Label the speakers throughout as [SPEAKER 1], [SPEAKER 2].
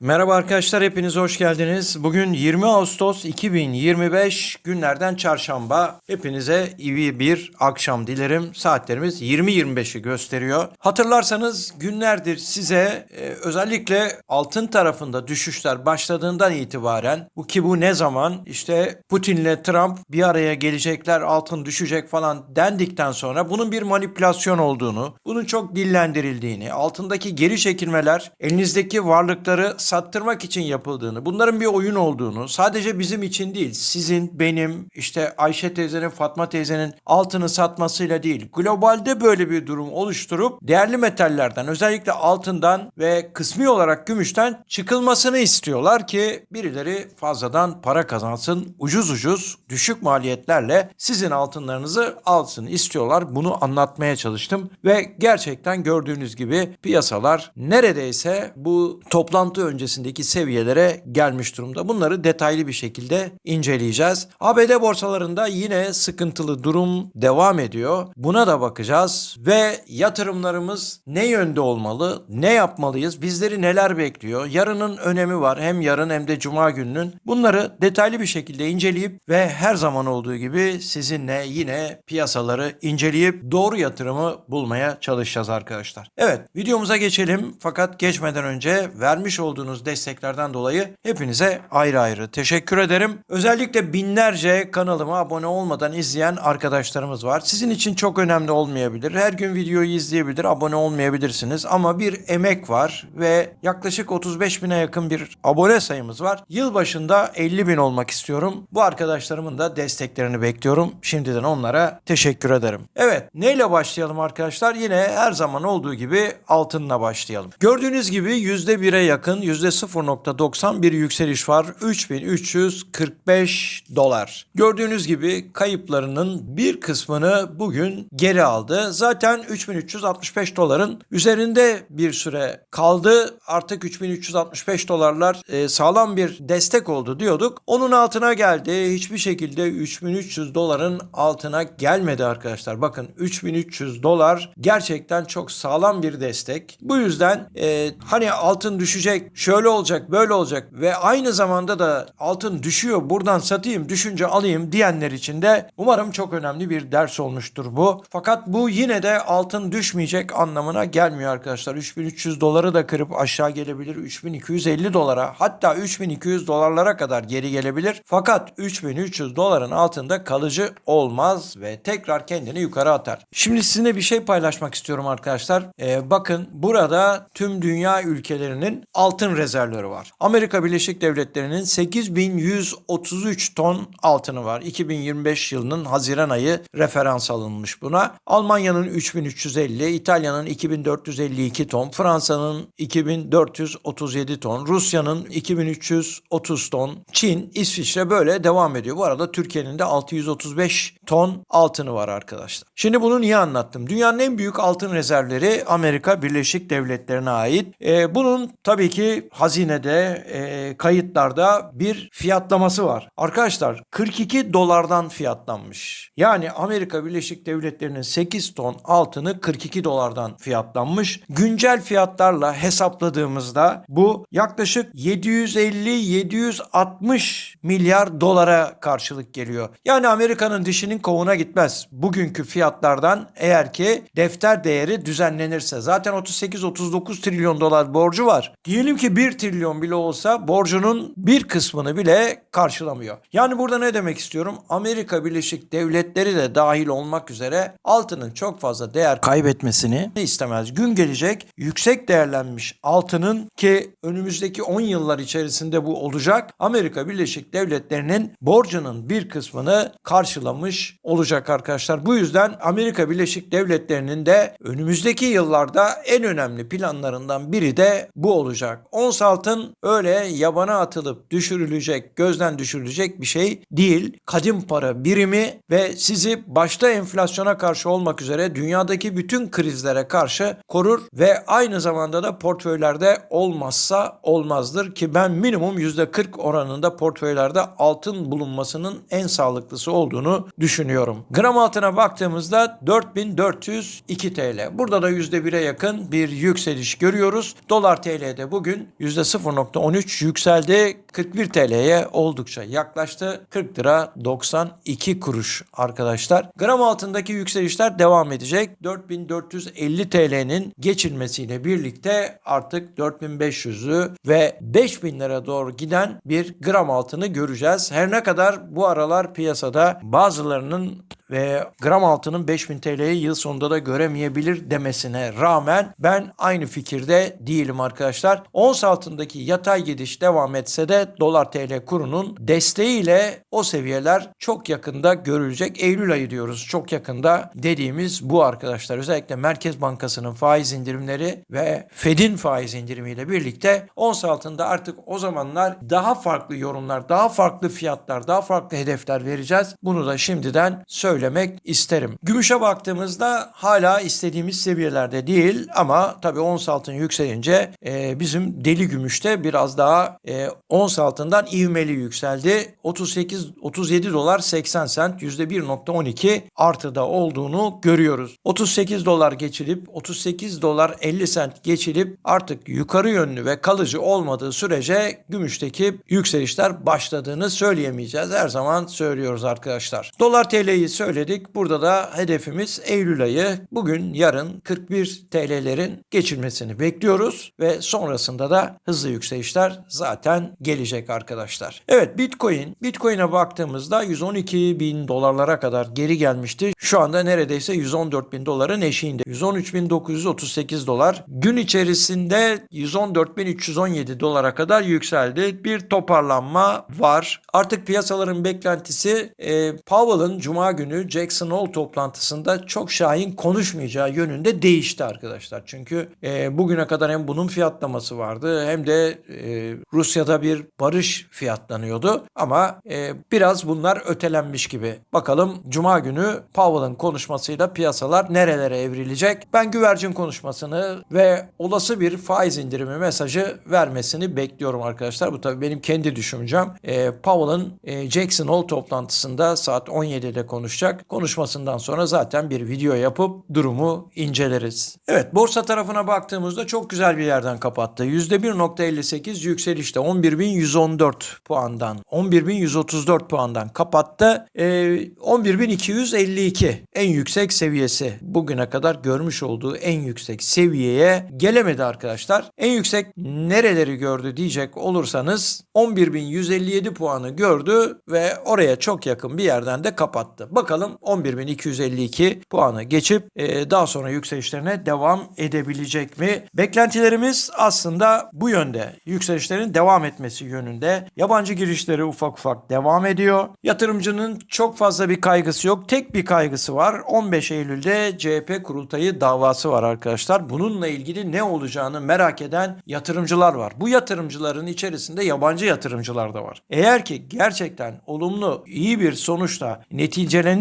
[SPEAKER 1] Merhaba arkadaşlar hepiniz hoş geldiniz. Bugün 20 Ağustos 2025 günlerden çarşamba. Hepinize iyi bir akşam dilerim. Saatlerimiz 20.25'i gösteriyor. Hatırlarsanız günlerdir size e, özellikle altın tarafında düşüşler başladığından itibaren bu ki bu ne zaman işte Putin'le Trump bir araya gelecekler altın düşecek falan dendikten sonra bunun bir manipülasyon olduğunu, bunun çok dillendirildiğini, altındaki geri çekilmeler elinizdeki varlıkları sattırmak için yapıldığını, bunların bir oyun olduğunu, sadece bizim için değil, sizin, benim, işte Ayşe teyzenin, Fatma teyzenin altını satmasıyla değil, globalde böyle bir durum oluşturup değerli metallerden, özellikle altından ve kısmi olarak gümüşten çıkılmasını istiyorlar ki birileri fazladan para kazansın, ucuz ucuz, düşük maliyetlerle sizin altınlarınızı alsın istiyorlar. Bunu anlatmaya çalıştım ve gerçekten gördüğünüz gibi piyasalar neredeyse bu toplantı öncesindeki seviyelere gelmiş durumda. Bunları detaylı bir şekilde inceleyeceğiz. ABD borsalarında yine sıkıntılı durum devam ediyor. Buna da bakacağız ve yatırımlarımız ne yönde olmalı? Ne yapmalıyız? Bizleri neler bekliyor? Yarının önemi var. Hem yarın hem de cuma gününün. Bunları detaylı bir şekilde inceleyip ve her zaman olduğu gibi sizinle yine piyasaları inceleyip doğru yatırımı bulmaya çalışacağız arkadaşlar. Evet videomuza geçelim fakat geçmeden önce vermiş olduğunuz desteklerden dolayı hepinize ayrı ayrı teşekkür ederim. Özellikle binlerce kanalıma abone olmadan izleyen arkadaşlarımız var. Sizin için çok önemli olmayabilir. Her gün videoyu izleyebilir, abone olmayabilirsiniz ama bir emek var ve yaklaşık 35 bine yakın bir abone sayımız var. Yılbaşında 50 bin olmak istiyorum. Bu arkadaşlarımın da desteklerini bekliyorum. Şimdiden onlara teşekkür ederim. Evet, neyle başlayalım arkadaşlar? Yine her zaman olduğu gibi altınla başlayalım. Gördüğünüz gibi %1'e yakın %0.90 bir yükseliş var. 3345 dolar. Gördüğünüz gibi kayıplarının bir kısmını bugün geri aldı. Zaten 3365 doların üzerinde bir süre kaldı. Artık 3365 dolarlar e, sağlam bir destek oldu diyorduk. Onun altına geldi. Hiçbir şekilde 3300 doların altına gelmedi arkadaşlar. Bakın 3300 dolar gerçekten çok sağlam bir destek. Bu yüzden e, hani altın düşecek, şöyle olacak, böyle olacak ve aynı zamanda da altın düşüyor buradan satayım, düşünce alayım diyenler için de umarım çok önemli bir ders olmuştur bu. Fakat bu yine de altın düşmeyecek anlamına gelmiyor arkadaşlar. 3300 doları da kırıp aşağı gelebilir. 3250 dolara hatta 3200 dolarlara kadar geri gelebilir. Fakat 3300 doların altında kalıcı olmaz ve tekrar kendini yukarı atar. Şimdi sizinle bir şey paylaşmak istiyorum arkadaşlar. Ee, bakın burada tüm dünya ülkelerinin altın rezervleri var. Amerika Birleşik Devletleri'nin 8133 ton altını var. 2025 yılının Haziran ayı referans alınmış buna. Almanya'nın 3350, İtalya'nın 2452 ton, Fransa'nın 2437 ton, Rusya'nın 2330 ton, Çin, İsviçre böyle devam ediyor. Bu arada Türkiye'nin de 635 ton altını var arkadaşlar. Şimdi bunu niye anlattım? Dünyanın en büyük altın rezervleri Amerika Birleşik Devletleri'ne ait. Ee, bunun tabii ki hazinede, e, kayıtlarda bir fiyatlaması var. Arkadaşlar 42 dolardan fiyatlanmış. Yani Amerika Birleşik Devletleri'nin 8 ton altını 42 dolardan fiyatlanmış. Güncel fiyatlarla hesapladığımızda bu yaklaşık 750-760 milyar dolara karşılık geliyor. Yani Amerika'nın dişinin kovuna gitmez. Bugünkü fiyatlardan eğer ki defter değeri düzenlenirse. Zaten 38-39 trilyon dolar borcu var. Diyelim ki 1 trilyon bile olsa borcunun bir kısmını bile karşılamıyor. Yani burada ne demek istiyorum? Amerika Birleşik Devletleri de dahil olmak üzere altının çok fazla değer kaybetmesini istemez. Gün gelecek yüksek değerlenmiş altının ki önümüzdeki 10 yıllar içerisinde bu olacak. Amerika Birleşik Devletleri'nin borcunun bir kısmını karşılamış olacak arkadaşlar. Bu yüzden Amerika Birleşik Devletleri'nin de önümüzdeki yıllarda en önemli planlarından biri de bu olacak. Ons altın öyle yabana atılıp düşürülecek, gözden gözden düşürülecek bir şey değil. Kadim para birimi ve sizi başta enflasyona karşı olmak üzere dünyadaki bütün krizlere karşı korur ve aynı zamanda da portföylerde olmazsa olmazdır ki ben minimum %40 oranında portföylerde altın bulunmasının en sağlıklısı olduğunu düşünüyorum. Gram altına baktığımızda 4402 TL. Burada da %1'e yakın bir yükseliş görüyoruz. Dolar TL'de bugün %0.13 yükseldi. 41 TL'ye oldukça yaklaştı. 40 lira 92 kuruş arkadaşlar. Gram altındaki yükselişler devam edecek. 4450 TL'nin geçilmesiyle birlikte artık 4500'ü ve 5000 lira doğru giden bir gram altını göreceğiz. Her ne kadar bu aralar piyasada bazılarının ve gram altının 5000 TL'yi yıl sonunda da göremeyebilir demesine rağmen ben aynı fikirde değilim arkadaşlar. Ons altındaki yatay gidiş devam etse de dolar TL kurunun desteğiyle o seviyeler çok yakında görülecek. Eylül ayı diyoruz çok yakında dediğimiz bu arkadaşlar. Özellikle Merkez Bankası'nın faiz indirimleri ve Fed'in faiz indirimiyle birlikte ons altında artık o zamanlar daha farklı yorumlar, daha farklı fiyatlar, daha farklı hedefler vereceğiz. Bunu da şimdiden söylemek isterim. Gümüşe baktığımızda hala istediğimiz seviyelerde değil ama tabii ons altın yükselince e, bizim deli gümüşte biraz daha e, ons altından ivmeli yükseldi. 38 37 dolar 80 sent %1.12 artıda olduğunu görüyoruz. 38 dolar geçilip 38 dolar 50 sent geçilip artık yukarı yönlü ve kalıcı olmadığı sürece gümüşteki yükselişler başladığını söyleyemeyeceğiz. Her zaman söylüyoruz arkadaşlar. Dolar TL'yi söyledik. Burada da hedefimiz Eylül ayı. Bugün yarın 41 TL'lerin geçilmesini bekliyoruz ve sonrasında da hızlı yükselişler zaten gelecek arkadaşlar. Evet Bitcoin. Bitcoin'e baktığımızda 112 bin dolarlara kadar geri gelmişti. Şu anda neredeyse 114 bin doların eşiğinde. 113.938 dolar. Gün içerisinde 114.317 dolara kadar yükseldi. Bir toparlanma var. Artık piyasaların beklentisi e, Powell'ın Cuma günü Jackson Hole toplantısında çok şahin konuşmayacağı yönünde değişti arkadaşlar. Çünkü e, bugüne kadar hem bunun fiyatlaması vardı hem de e, Rusya'da bir barış fiyatlanıyordu. Ama e, biraz bunlar ötelenmiş gibi. Bakalım Cuma günü Powell'ın konuşmasıyla piyasalar nerelere evrilecek? Ben güvercin konuşmasını ve olası bir faiz indirimi mesajı vermesini bekliyorum arkadaşlar. Bu tabii benim kendi düşüncem. E, Powell'ın e, Jackson Hole toplantısında saat 17'de konuşacak. Konuşmasından sonra zaten bir video yapıp durumu inceleriz. Evet borsa tarafına baktığımızda çok güzel bir yerden kapattı. %1.58 yükselişte 11.114 puandan 11.134 puandan kapattı. E, 11.252 en yüksek seviyesi. Bugüne kadar görmüş olduğu en yüksek seviyeye gelemedi arkadaşlar. En yüksek nereleri gördü diyecek olursanız 11.157 puanı gördü ve oraya çok yakın bir yerden de kapattı. Bakalım 11.252 puanı geçip e, daha sonra yükselişlerine devam edebilecek mi? Beklentilerimiz aslında bu yönde. Yükselişlerin devam etmesi yönünde. Yabancı girişleri ufak ufak devam ediyor. Yatırımcının çok fazla bir kaygısı yok. Tek bir kaygısı var. 15 Eylül'de CHP kurultayı davası var arkadaşlar. Bununla ilgili ne olacağını merak eden yatırımcılar var. Bu yatırımcıların içerisinde yabancı yatırımcılar da var. Eğer ki gerçekten olumlu iyi bir sonuçla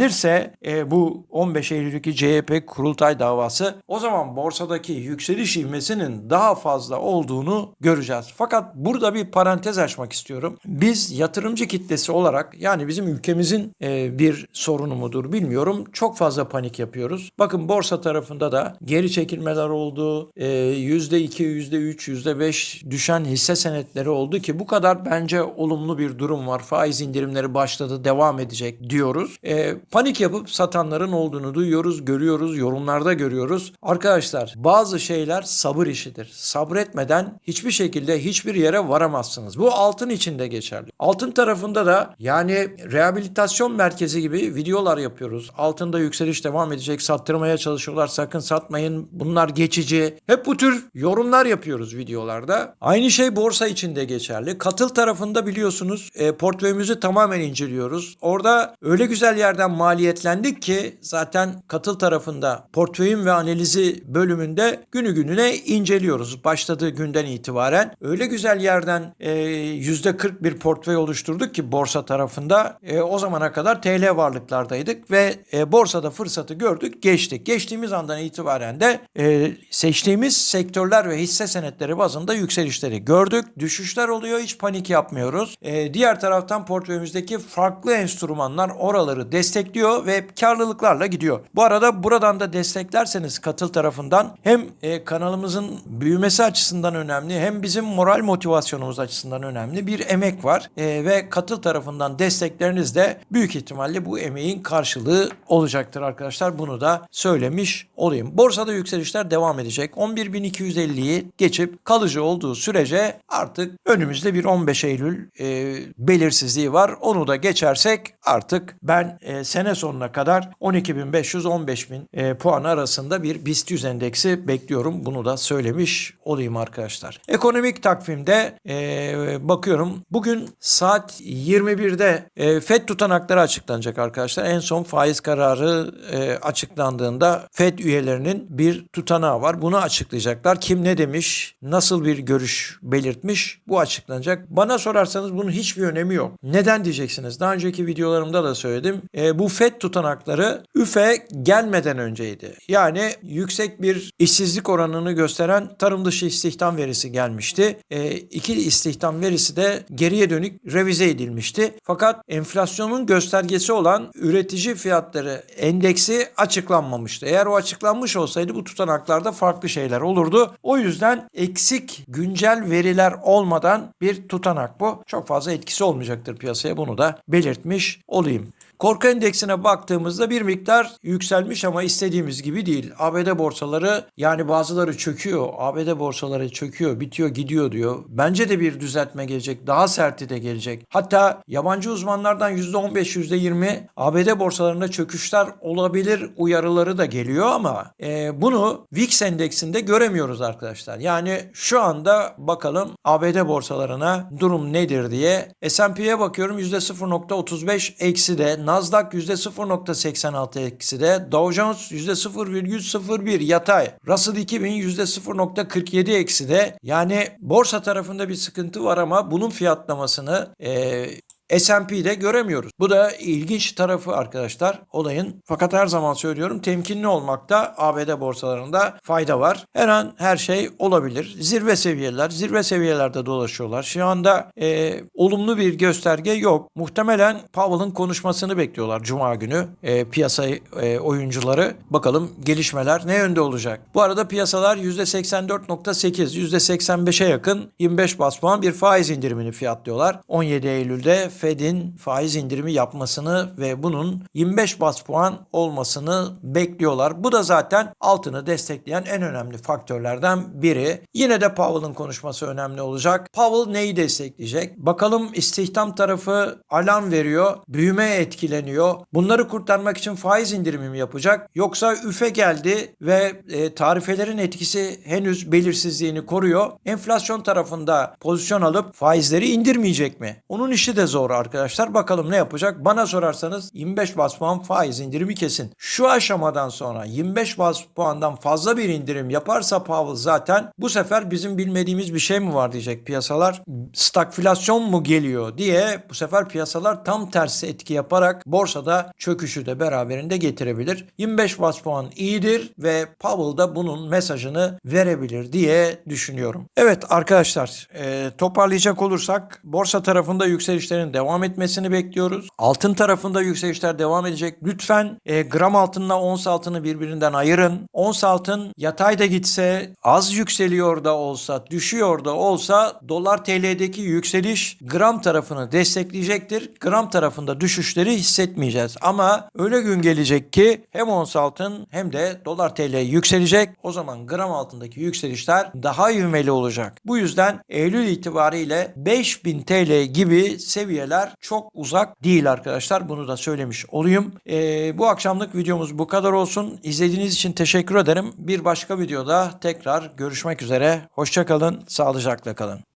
[SPEAKER 1] neticelenirse e, bu 15 Eylül'deki CHP kurultay davası o zaman borsadaki yükseliş ivmesinin daha fazla olduğunu göreceğiz. Fakat burada bir parantez açmak istiyorum. Biz yatırımcı kitlesi olarak yani bizim ülkemizin e, bir sorunu mudur bilmiyorum. Çok fazla panik yapıyoruz. Bakın borsa tarafında da geri çekilmeler oldu. E, %2, %3, %5 düşen hisse senetleri oldu ki bu kadar bence olumlu bir durum var. Faiz indirimleri başladı, devam edecek diyoruz. E, panik yapıp satanların olduğunu duyuyoruz, görüyoruz, yorumlarda görüyoruz. Arkadaşlar bazı şeyler sabır işidir. Sabretmeden hiçbir şekilde hiçbir yere varamazsınız. Bu altın için de geçerli. Altın tarafında da yani rehabilitasyon merkezi gibi videolar yapıyoruz. Altında yükseliş devam edecek. Sattırmaya çalışıyorlar. Sakın satmayın. Bunlar geçici. Hep bu tür yorumlar yapıyoruz videolarda. Aynı şey borsa için de geçerli. Katıl tarafında biliyorsunuz e, portföyümüzü tamamen inceliyoruz. Orada öyle güzel yerden maliyetlendik ki zaten katıl tarafında portföyün ve analizi bölümünde günü gününe inceliyoruz. Başladığı günden itibaren öyle güzel yerden e, %40 bir portföy oluşturduk ki borsa tarafında e, o zamana kadar TL varlıklardaydık ve e, borsada fırsatı gördük geçtik. Geçtiğimiz andan itibaren de e, seçtiğimiz sektörler ve hisse senetleri bazında yükselişleri gördük. Düşüşler oluyor hiç panik yapmıyoruz. E, diğer taraftan portföyümüzdeki farklı enstrümanlar oraları destekliyor ve karlılıklarla gidiyor. Bu arada buradan da desteklerseniz katıl tarafından hem e, kanalımızın büyümesi açısından önemli hem bizim moral motivasyonumuz açısından önemli bir emek var. E, ve katıl tarafından destekleriniz de büyük ihtimalle bu emeğin karşılığı olacaktır arkadaşlar. Bunu da söylemiş olayım. Borsada yükselişler devam edecek. 11.250'yi geçip kalıcı olduğu sürece artık önümüzde bir 15 Eylül e, belirsizliği var. Onu da geçersek artık ben e, sene sonuna kadar 12.500-15.000 e, puan arasında bir BIST 100 endeksi bekliyorum. Bunu da söylemiş olayım arkadaşlar. Ekonomik takvimde e, bakıyorum. Bugün saat 21'de e, FED tutanakları açıklanacak arkadaşlar. En son faiz kararı e, açıklandığında FED üyelerinin bir tutanağı var. Bunu açıklayacaklar. Kim ne demiş, nasıl bir görüş belirtmiş bu açıklanacak. Bana sorarsanız bunun hiçbir önemi yok. Neden diyeceksiniz? Daha önceki videolarımda da söyledim. E, bu FED tutanakları üfe gelmeden önceydi. Yani yüksek bir işsizlik oranını gösteren tarım dışı istihdam verisi gelmişti. E, iki istihdam verisi de geriye dönük revize edilmişti. Fakat enflasyonun göstergesi olan üretici fiyatları endeksi açıklanmamıştı. Eğer o açıklanmış olsaydı bu tutanaklarda farklı şeyler olurdu. O yüzden eksik güncel veriler olmadan bir tutanak bu. Çok fazla etkisi olmayacaktır piyasaya bunu da belirtmiş olayım. Korku endeksine baktığımızda bir miktar yükselmiş ama istediğimiz gibi değil. ABD borsaları yani bazıları çöküyor. ABD borsaları çöküyor, bitiyor, gidiyor diyor. Bence de bir düzeltme gelecek. Daha serti de gelecek. Hatta yabancı uzmanlardan %15, %20 ABD borsalarında çöküşler olabilir uyarıları da geliyor ama e, bunu VIX endeksinde göremiyoruz arkadaşlar. Yani şu anda bakalım ABD borsalarına durum nedir diye. S&P'ye bakıyorum %0.35 eksi de Nasdaq %0.86 eksi de Dow Jones %0,01 yatay. Russell 2000 %0.47 eksi de yani borsa tarafında bir sıkıntı var ama bunun fiyatlamasını e, S&P'de göremiyoruz. Bu da ilginç tarafı arkadaşlar olayın. Fakat her zaman söylüyorum temkinli olmakta ABD borsalarında fayda var. Her an her şey olabilir. Zirve seviyeler, zirve seviyelerde dolaşıyorlar. Şu anda e, olumlu bir gösterge yok. Muhtemelen Powell'ın konuşmasını bekliyorlar Cuma günü e, piyasa e, oyuncuları. Bakalım gelişmeler ne yönde olacak? Bu arada piyasalar %84.8, %85'e yakın 25 bas puan bir faiz indirimini fiyatlıyorlar. 17 Eylül'de Fed'in faiz indirimi yapmasını ve bunun 25 bas puan olmasını bekliyorlar. Bu da zaten altını destekleyen en önemli faktörlerden biri. Yine de Powell'ın konuşması önemli olacak. Powell neyi destekleyecek? Bakalım istihdam tarafı alarm veriyor, büyüme etkileniyor. Bunları kurtarmak için faiz indirimi mi yapacak? Yoksa üfe geldi ve e, tarifelerin etkisi henüz belirsizliğini koruyor. Enflasyon tarafında pozisyon alıp faizleri indirmeyecek mi? Onun işi de zor arkadaşlar. Bakalım ne yapacak? Bana sorarsanız 25 bas puan faiz indirimi kesin. Şu aşamadan sonra 25 bas puandan fazla bir indirim yaparsa Powell zaten bu sefer bizim bilmediğimiz bir şey mi var diyecek piyasalar. Stagflasyon mu geliyor diye bu sefer piyasalar tam tersi etki yaparak borsada çöküşü de beraberinde getirebilir. 25 bas puan iyidir ve Powell da bunun mesajını verebilir diye düşünüyorum. Evet arkadaşlar e, toparlayacak olursak borsa tarafında yükselişlerin devam etmesini bekliyoruz. Altın tarafında yükselişler devam edecek. Lütfen e, gram altınla ons altını birbirinden ayırın. Ons altın yatayda gitse az yükseliyor da olsa düşüyor da olsa dolar TL'deki yükseliş gram tarafını destekleyecektir. Gram tarafında düşüşleri hissetmeyeceğiz. Ama öyle gün gelecek ki hem ons altın hem de dolar TL yükselecek. O zaman gram altındaki yükselişler daha ivmeli olacak. Bu yüzden Eylül itibariyle 5000 TL gibi seviyeler çok uzak değil arkadaşlar. Bunu da söylemiş olayım. Ee, bu akşamlık videomuz bu kadar olsun. İzlediğiniz için teşekkür ederim. Bir başka videoda tekrar görüşmek üzere. Hoşçakalın, sağlıcakla kalın.